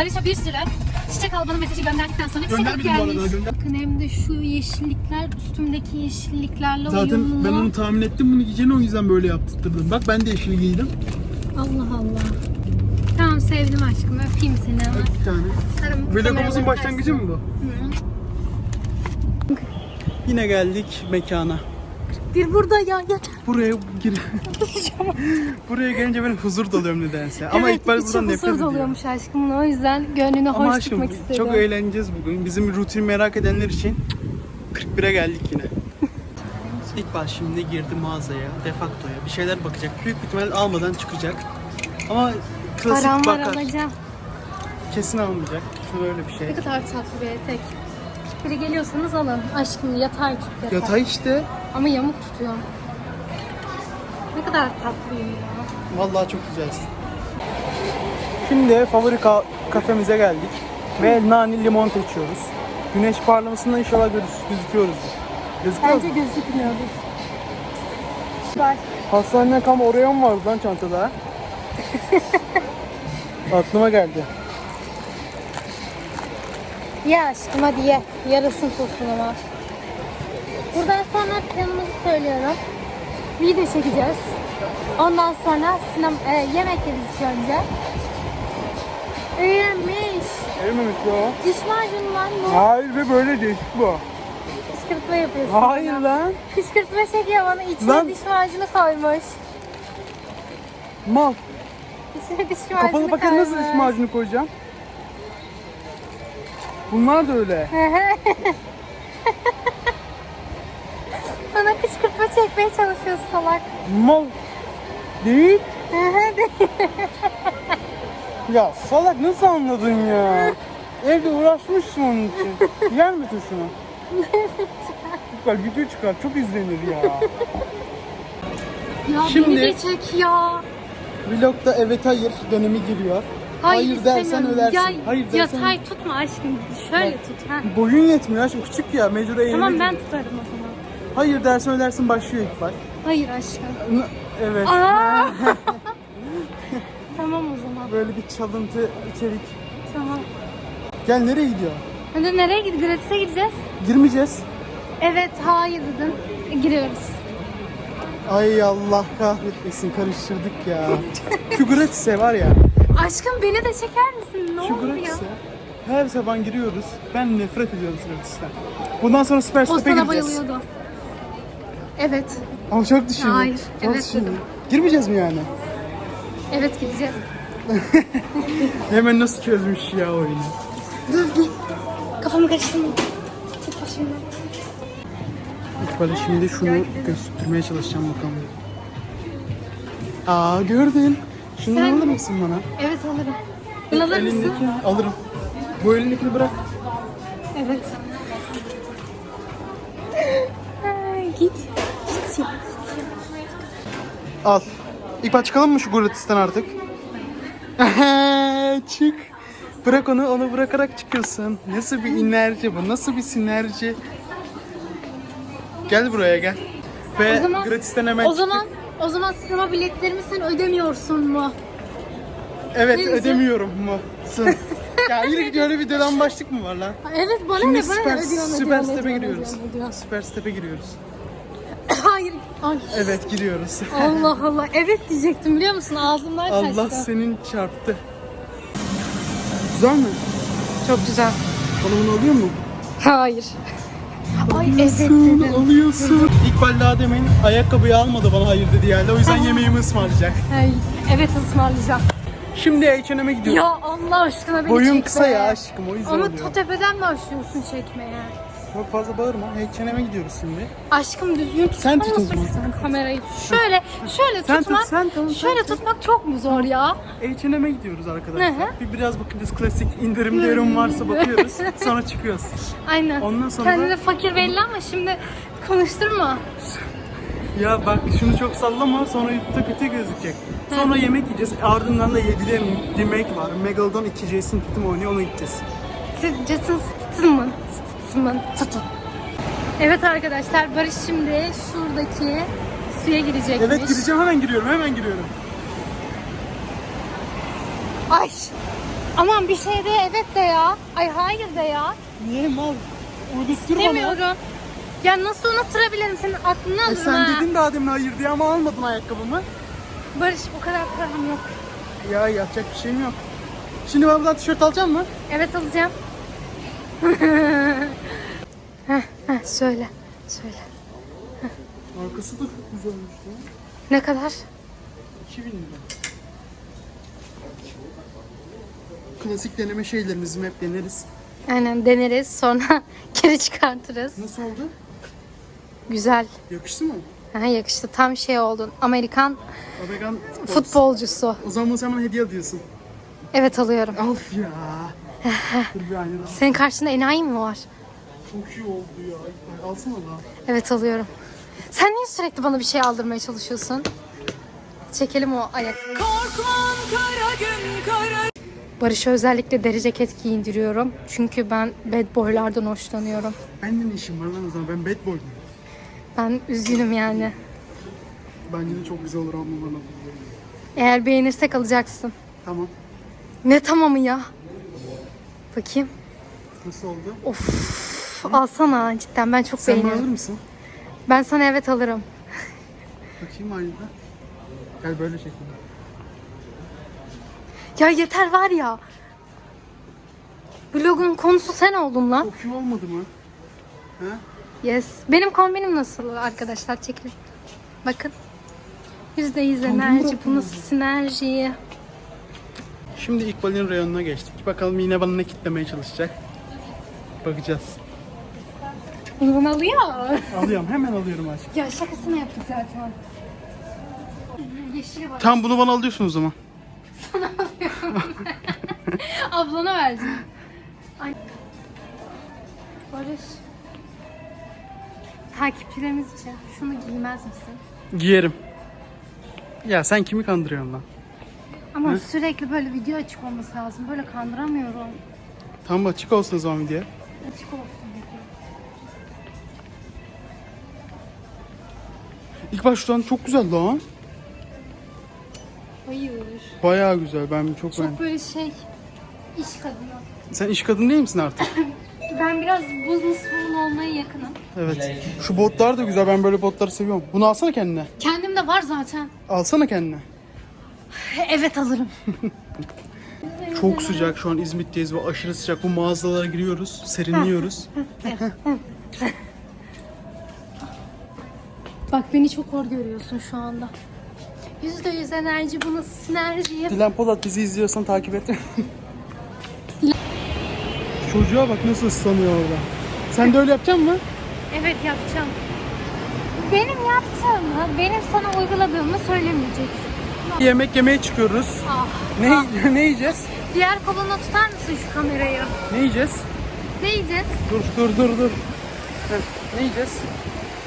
Barış'a bir sürü çiçek al bana mesajı gönderdikten sonra çiçek Gönder alıp bizim bu arada, gelmiş. gönder. Bakın hem de şu yeşillikler üstümdeki yeşilliklerle uyumlu. Zaten ben onu tahmin ettim bunu giyeceğini o yüzden böyle yaptırdım. Bak ben de yeşil giydim. Allah Allah. Tamam sevdim aşkım öpeyim seni ama. Bir tane. Sarım, Vlogumuzun başlangıcı mı bu? Hı. Yine geldik mekana. Bir burada ya yeter. Buraya gir. Buraya gelince ben huzur doluyorum nedense. Ama evet, içi buradan nefret huzur ediyorum. doluyormuş aşkımın o yüzden gönlünü Ama hoş aşkım tutmak istedim. çok eğleneceğiz bugün. Bizim rutin merak edenler için 41'e geldik yine. İlk baş şimdi girdi mağazaya, defaktoya. Bir şeyler bakacak. Büyük ihtimal almadan çıkacak. Ama klasik Param var bakar. alacağım. Kesin almayacak. Böyle bir şey. Ne kadar tatlı bir etek. Biri geliyorsanız alın. Aşkım yatay yatay. Yatay işte. Ama yamuk tutuyor. Ne kadar tatlıyım ya. Vallahi çok güzelsin. Şimdi favori ka- kafemize geldik. Ve nani limon içiyoruz. Güneş parlamasından inşallah görürüz, gözüküyoruz. Gözüküyor Bence mu? gözükmüyordur. Var. Hastaneden kalma oraya mı vardı lan çantada? Aklıma geldi. Ye aşkım hadi ye. Yarasın ama. Buradan sonra planımızı söylüyorum. Video çekeceğiz. Ondan sonra sinem e, yemek yeriz önce. Üyemiş. Erimemiş o. Diş macunu lan bu. Hayır ve böyle değil bu. Kışkırtma yapıyorsun. Hayır bana. lan. Kışkırtma çekiyor bana. İçine Lan. diş macunu koymuş. Mal. İçine diş macunu Kapalı paket nasıl diş macunu koyacağım? Bunlar da öyle. Bana kışkırtma çekmeye çalışıyorsun salak. Mal. Değil. De- Ya salak nasıl anladın ya? Evde uğraşmışsın onun için. Yer misin şunu? Çıkar video çıkar çok izlenir ya. ya Şimdi- beni de çek ya. Vlogda evet hayır dönemi giriyor. Hayır, dersen istemiyorum. ölersin. Ya, hayır dersen Yatay tutma aşkım. Şöyle tut. Ha. boyun yetmiyor aşkım küçük ya mecbur eğlenir. Tamam ben tutarım o zaman. Hayır dersen ölersin başlıyor ilk baş. Hayır aşkım. N- Evet. Aa! tamam o zaman. Böyle bir çalıntı içerik. Tamam. Gel nereye gidiyor? Hadi nereye gidiyoruz? Gratis'e gideceğiz. Girmeyeceğiz. Evet, hayır dedin. E, Giriyoruz. Ay Allah kahretmesin karıştırdık ya. Şu gratis'e var ya. Aşkım beni de çeker misin? Ne Şu oldu ya? gratis'e her sabah giriyoruz. Ben nefret ediyorum şu gratis'ten. Bundan sonra Süper O Step'e sana gireceğiz. bayılıyordu. Evet. Ama çok düşündüm. Hayır, Çok evet düşündüm. dedim. Girmeyeceğiz mi yani? Evet gideceğiz. Hemen nasıl çözmüş ya oyunu. Dur dur. Kafamı karıştırma. Tut başımdan. İlk böyle şimdi şunu göstermeye çalışacağım bakalım. Aa gördün. Şunu Sen- alır mısın bana? Evet alırım. Bunu alır mısın? Alırım. Bu elindekini bırak. Evet. Al. Baş çıkalım mı şu gratis'ten artık? Çık. Bırak onu, onu bırakarak çıkıyorsun. Nasıl bir enerji bu? Nasıl bir sinerji? Gel buraya gel. Ve O zaman- gratis'ten hemen O zaman o zaman sinema biletlerimi sen ödemiyorsun mu? Evet Ne ödemiyorum mu? Ya yine öyle bir dönem başlık mı var lan? Evet bana Şimdi ne bana süper, ne ödüyorsun süper ödüyorsun, step'e ödüyorsun, giriyoruz. ödüyorsun. Süper step'e giriyoruz. Ay. Evet giriyoruz. Allah Allah. Evet diyecektim biliyor musun? Ağzımdan kaçtı. Allah senin çarptı. Güzel mi? Çok güzel. Bana bunu alıyor mu? Hayır. Ay evet dedim. alıyorsun. İkbal daha demin ayakkabıyı almadı bana hayır dedi yani. O yüzden yemeğimi ısmarlayacak. Ay, evet ısmarlayacağım. Şimdi H&M'e gidiyorum. Ya Allah aşkına beni Boyun çekme. kısa ya aşkım o yüzden Ama oluyor. ta tepeden başlıyorsun çekmeye. Çok fazla bağırma. H&M'e gidiyoruz şimdi. Aşkım düzgün tutma Sen tut o zaman. sen kamerayı? Şöyle, şöyle Sen tut, tutmak, sen tamam, sen şöyle tut. tutmak çok mu zor ya? H&M'e gidiyoruz arkadaşlar. Hı hı. Bir biraz bakıyoruz klasik indirimli ürün varsa bakıyoruz. Sonra çıkıyoruz. Aynen. Ondan sonra- Kendine fakir belli ama şimdi konuşturma. Ya bak şunu çok sallama sonra YouTube'da kötü gözükecek. Sonra yemek yiyeceğiz. Ardından da 7'de Demek var. Megalodon 2 Jason Tatum oynuyor ona gideceğiz. Jason Statham. Statham. Statham. Evet arkadaşlar Barış şimdi şuradaki suya girecekmiş. Evet gireceğim hemen giriyorum hemen giriyorum. Ay. Aman bir şey de evet de ya. Ay hayır de ya. Niye mal? Unuttur bana. Demiyorum. Ya nasıl unutturabilirim senin aklını E alırım sen ha. dedin daha demin hayır diye ama almadın ayakkabımı. Barış o kadar param yok. Ya yapacak bir şeyim yok. Şimdi bana buradan tişört alacak mı? Evet alacağım. heh, söyle. Söyle. Arkası da çok güzelmiş ya. Ne kadar? 2000 lira. Klasik deneme şeylerimizi hep deneriz. Aynen deneriz sonra geri çıkartırız. Nasıl oldu? Güzel. Yakıştı mı? Ha, yakıştı. Tam şey oldun. Amerikan Abegan futbolcusu. O zaman sen bana hediye alıyorsun. Evet alıyorum. Of ya. Dur bir aynadan. Senin karşında enayi mi var? Çok iyi oldu ya. İlkay, Alsana da. Evet alıyorum. Sen niye sürekli bana bir şey aldırmaya çalışıyorsun? Çekelim o ayak. Korkmam kara gün kara Barış'a özellikle deri ceket giyindiriyorum. Çünkü ben bad boylardan hoşlanıyorum. Bende ne işim var lan o zaman? Ben bad boy muyum? Ben üzgünüm yani. Bence de çok güzel olur ama bana. Eğer beğenirsek alacaksın. Tamam. Ne tamamı ya? Bakayım. Nasıl oldu? Of. Alsana cidden ben çok Sen bana alır beğeniyorum. mısın? Ben sana evet alırım. Bakayım aynada. Gel böyle çekelim. Ya yeter var ya. Vlogun konusu sen oldun lan. Çok iyi olmadı mı? Ha? Yes. Benim kombinim nasıl arkadaşlar çekin. Bakın. Yüzde yüz enerji. Bu nasıl sinerji? Şimdi İkbal'in reyonuna geçtik. Bakalım yine bana ne kitlemeye çalışacak. Bakacağız. Bunu alıyor. Alıyorum hemen alıyorum aşkım. Ya şakasını yaptık zaten. Yeşile bak. Tam bunu bana alıyorsun o zaman. Ablana vereceğim. Ay. Barış. Takipçilerimiz için şunu giymez misin? Giyerim. Ya sen kimi kandırıyorsun lan? Ama sürekli böyle video açık olması lazım. Böyle kandıramıyorum. Tamam açık olsun o zaman video. Açık olsun. İlk baştan çok güzel lan. Hayır. Bayağı güzel. Ben çok, Çok beğendim. böyle şey iş kadını. Sen iş kadın değil misin artık? Ben biraz business woman olmaya yakınım. Evet. Şu botlar da güzel. Ben böyle botları seviyorum. Bunu alsana kendine. Kendim de var zaten. Alsana kendine. Evet alırım. Çok sıcak şu an İzmit'teyiz ve aşırı sıcak. Bu mağazalara giriyoruz, serinliyoruz. Bak beni çok hor görüyorsun şu anda. Yüzde yüz enerji bu nasıl sinerji? Dilan Polat bizi izliyorsan takip et. Çocuğa bak nasıl ıslanıyor orada. Sen de öyle yapacak mısın? Evet yapacağım. Benim yaptığımı, benim sana uyguladığımı söylemeyeceksin. Yemek yemeye çıkıyoruz. Ah. Ne, ne yiyeceğiz? Diğer koluna tutar mısın şu kamerayı? Ne yiyeceğiz? Ne yiyeceğiz? Dur dur dur dur. Ne yiyeceğiz?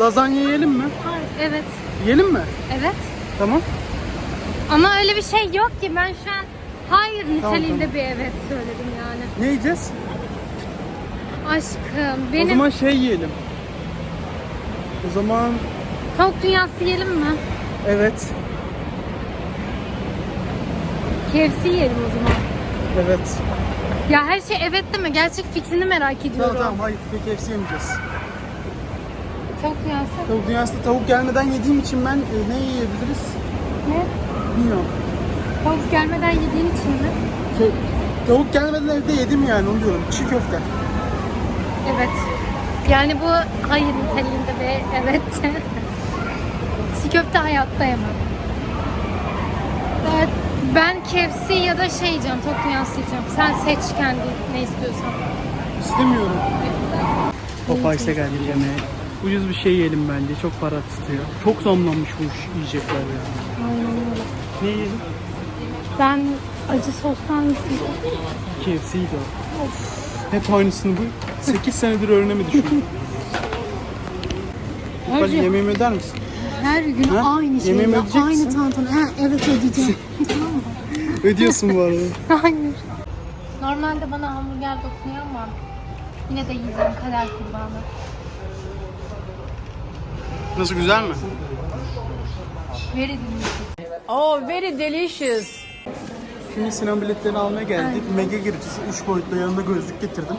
Lazanya yiyelim mi? Hayır. Evet. Yiyelim mi? Evet. Tamam. Ama öyle bir şey yok ki. Ben şu an hayır niteliğinde tamam. bir evet söyledim yani. Ne yiyeceğiz? Aşkım O benim zaman şey yiyelim. O zaman tavuk dünyası yiyelim mi? evet. KFC yiyelim o zaman. Evet. Ya her şey evet deme. Gerçek fikrini merak ediyorum. Tamam tamam hayır KFC yemeyeceğiz. Tavuk dünyası. Tavuk dünyasında tavuk gelmeden yediğim için ben e, ne yiyebiliriz? Ne? Bilmiyorum. Tavuk gelmeden yediğin için mi? Şey, tavuk gelmeden evde yedim yani onu diyorum. Çiğ köfte. Evet. Yani bu hayır niteliğinde bir evet. Çiğ köfte hayatta yemem. Evet, Ben KFC ya da şey yiyeceğim, tavuk dünyası yiyeceğim. Sen seç kendi ne istiyorsan. İstemiyorum. Popeyes'e geldik yemeğe. Ucuz bir şey yiyelim bence. Çok para tutuyor. Çok zamlanmış bu yiyecekler ya. Aynen öyle. Ne yiyelim? Ben acı sostan isteyeceğim. KFC'ydi o. Hep aynısını bu. 8 senedir öğrenemedi şunu. Hadi yemeğimi öder misin? her gün Ha? aynı şey. Yemeğimi ödeyecek Aynı misin? tantana. Ha, evet ödeyeceğim. tamam mı? Ödüyorsun bu arada. Hayır. Normalde bana hamburger dokunuyor ama yine de yiyeceğim kader kurbanı. Nasıl güzel mi? Very delicious. Oh very delicious Şimdi sinema biletlerini almaya geldik. Mega gireceğiz. 3 boyutlu yanında gözlük getirdim.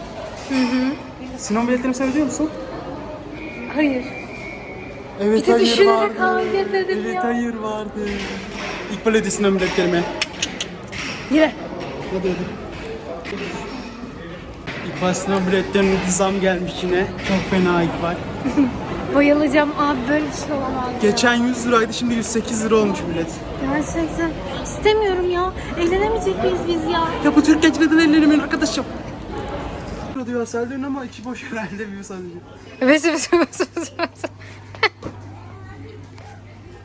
Hı hı. Sinema biletlerini sen ödüyor musun? Hayır. Evet Bir de hayır düşünerek vardı. dedim evet ya. hayır vardı. İlk böyle öde sinema biletlerimi. Yine. Hadi hadi. İkbal sinema biletlerine zam gelmiş yine. Çok fena İkbal. Bayılacağım abi böyle bir şey olamaz. Geçen 100 liraydı şimdi 108 lira olmuş bilet. Gerçekten. İstemiyorum ya. Eğlenemeyecek miyiz biz ya? Ya bu Türk gençlerden ellenemeyin arkadaşım. Diyor Selden ama içi boş herhalde bir sadece. Evet evet evet evet.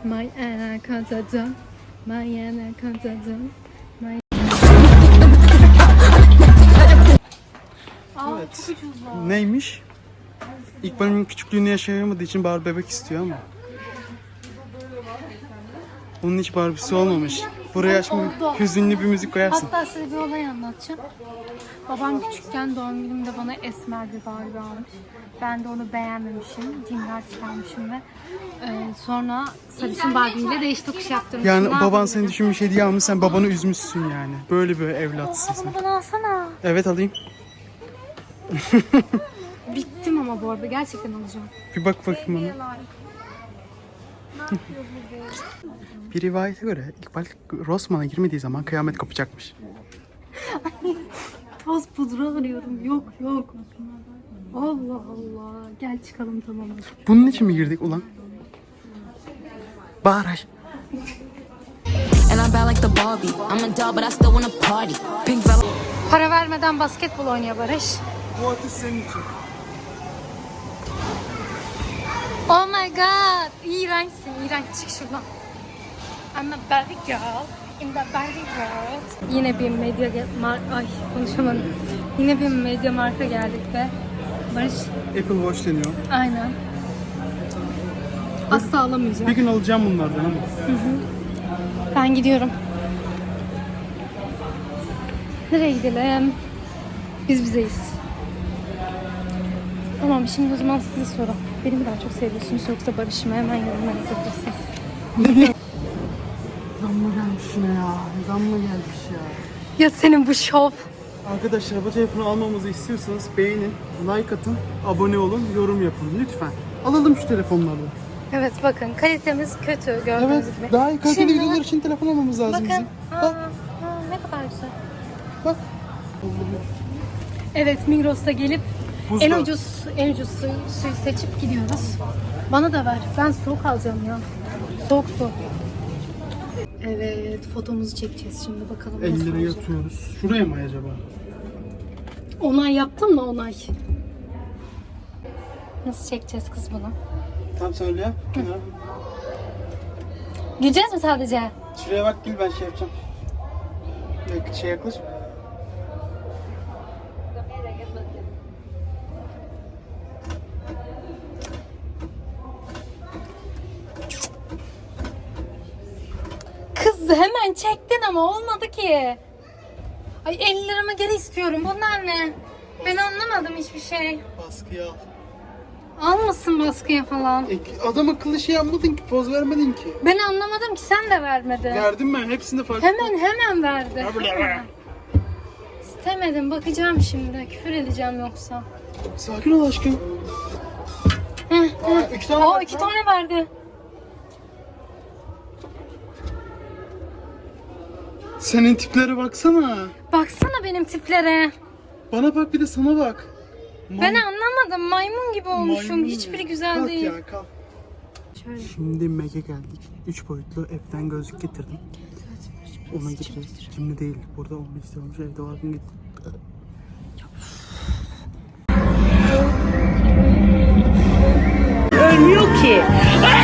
My anaconda, my anaconda, my... Aa, Evet. çok. Neymiş? İkbal'in küçüklüğünü yaşayamadığı için Barbie bebek istiyor ama. Onun hiç Barbie'si olmamış. Buraya şimdi oldu. hüzünlü bir müzik koyarsın. Hatta size bir olay anlatacağım. Babam küçükken doğum günümde bana esmer bir Barbie almış. Ben de onu beğenmemişim. Cinler çıkarmışım ve e, sonra sarışın Barbie ile değiş tokuş yaptırmışım. Yani Ne baban yapayım? seni düşünmüş hediye almış sen babanı üzmüşsün yani. Böyle bir evlatsın sen. bunu bana alsana. Evet alayım. Bittim ama bu arada gerçekten alacağım. Bir bak bakayım ona. Bir rivayete göre İkbal Rosman'a girmediği zaman kıyamet kopacakmış. Toz pudra arıyorum. Yok yok. Allah Allah. Gel çıkalım tamam. Bunun için mi girdik ulan? Val- Para vermeden basketbol oynuyor Barış. Bu atış senin için. Oh my god. İğrençsin. İğrenç. Çık şuradan. I'm a Barbie girl. In the Barbie world. Yine bir medya ge- mar ay konuşamadım. Yine bir medya marka geldik ve Barış Apple Watch deniyor. aynen. Asla alamayacağım. Bir gün alacağım bunlardan ama. Ben gidiyorum. Nereye gidelim? Biz bizeyiz. Tamam şimdi o zaman size soru. Beni mi daha çok seviyorsunuz yoksa Barış'ı mı? Hemen yorumlara yazabilirsiniz. Zamma gelmiş yine ya. Zamma gelmiş ya. Ya senin bu şov. Arkadaşlar bu telefonu almamızı istiyorsanız beğenin, like atın, abone olun, yorum yapın lütfen. Alalım şu telefonları. Evet bakın kalitemiz kötü gördüğünüz Evet, gibi. daha iyi kaliteli Şimdi videolar için telefon almamız lazım Bakın. bizim. Aa, Bak, aa, ne kadar güzel. bak. Evet Migros'ta gelip Buzlu. en ucuz en ucuz suyu, suyu seçip gidiyoruz. Bana da ver. Ben soğuk alacağım ya. Soğuk su. Evet fotomuzu çekeceğiz şimdi bakalım nasıl 50 lira olacak. yatıyoruz. Şuraya mı acaba? Onay yaptın mı onay? Nasıl çekeceğiz kız bunu? Tam söyle ya. Kenara. Güleceğiz mi sadece? Şuraya bak gül ben şey yapacağım. Yak- Şey yaklaş. Ama olmadı ki. Ay 50 liramı geri istiyorum. Bunlar ne? Ben anlamadım hiçbir şey. Baskıya al. Almasın baskıya falan. E, adam akıllı şey yapmadın ki, poz vermedin ki. Ben anlamadım ki sen de vermedin. Verdim ben, hepsinde farklı. Hemen hemen verdi. Hemen. İstemedim bakacağım şimdi. Küfür edeceğim yoksa. Sakin ol aşkım. Heh, Aa, heh. iki tane Aa iki tane verdi. Senin tiplere baksana. Baksana benim tiplere. Bana bak bir de sana bak. Ben anlamadım. Maymun gibi olmuşum. Maymun Hiçbiri ya. güzel Kalk değil. Ya, kalk. Şöyle. Şimdi Mac'e geldik. 3 boyutlu evden gözlük getirdim. Ona gideceğiz. Şimdi değil. Burada olmak istiyormuş. Evde var gün git. Ölmüyor ki.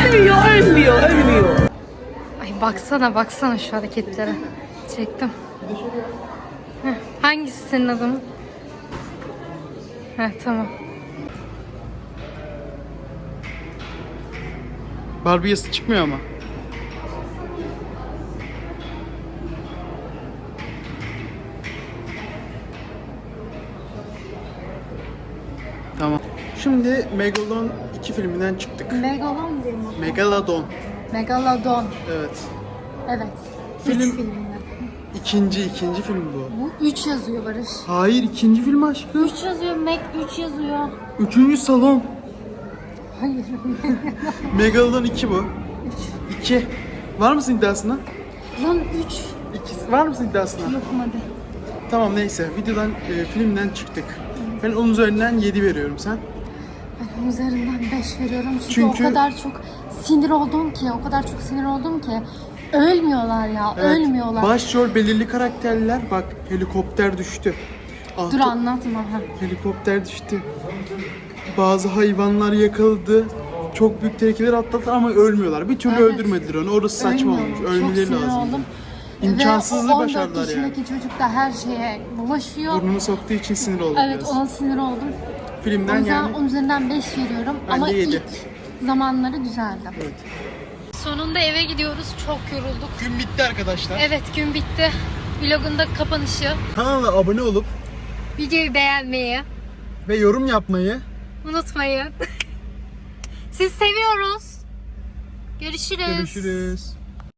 Ölmüyor, ölmüyor, ölmüyor. Ay baksana baksana şu hareketlere. Çektim. Heh, hangisi senin adın? Heh tamam. Barbie yazısı çıkmıyor ama. Tamam. Şimdi Megalodon 2 filminden çıktık. Megalon değil mi? Megalodon. Megalodon. Evet. Evet. Film- Film. İkinci, ikinci film bu. Bu 3 yazıyor Barış. Hayır, ikinci film aşkım. 3 yazıyor, Mac 3 yazıyor. Üçüncü salon. Hayır. Megalodon 2 bu. 2. Var mısın iddiasına? Lan 3. İkisi. Var mısın iddiasına? Yokum hadi. Tamam neyse. Videodan, e, filmden çıktık. Ben onun üzerinden 7 veriyorum sen. Ben onun üzerinden 5 veriyorum çünkü, Çünkü- o kadar çok sinir oldum ki, o kadar çok sinir oldum ki. Ölmüyorlar ya, Evet, ölmüyorlar. Başrol belirli karakterler. Bak helikopter düştü. Dur anlatma. Ha. Helikopter düştü. Bazı hayvanlar yakaladı. Çok büyük tehlikeler atlattılar ama ölmüyorlar. Bir türlü Evet. öldürmediler onu. Orası saçma olmuş. Ölmeleri Çok sinir lazım. oldum. İmkansızlığı Ve o 14 başardılar yani. yaşındaki çocuk da her şeye bulaşıyor. Burnunu soktuğu için sinir oldum Evet biraz. ona sinir oldum. O Filmden yüzden yani. onun üzerinden 5 veriyorum. Ben Ama de yedi. ilk zamanları güzeldi. Evet. Sonunda eve gidiyoruz. Çok yorulduk. Gün bitti arkadaşlar. Evet gün bitti. Vlogun da kapanışı. Kanala abone olup Videoyu beğenmeyi ve yorum yapmayı unutmayın. Siz seviyoruz. Görüşürüz. görüşürüz.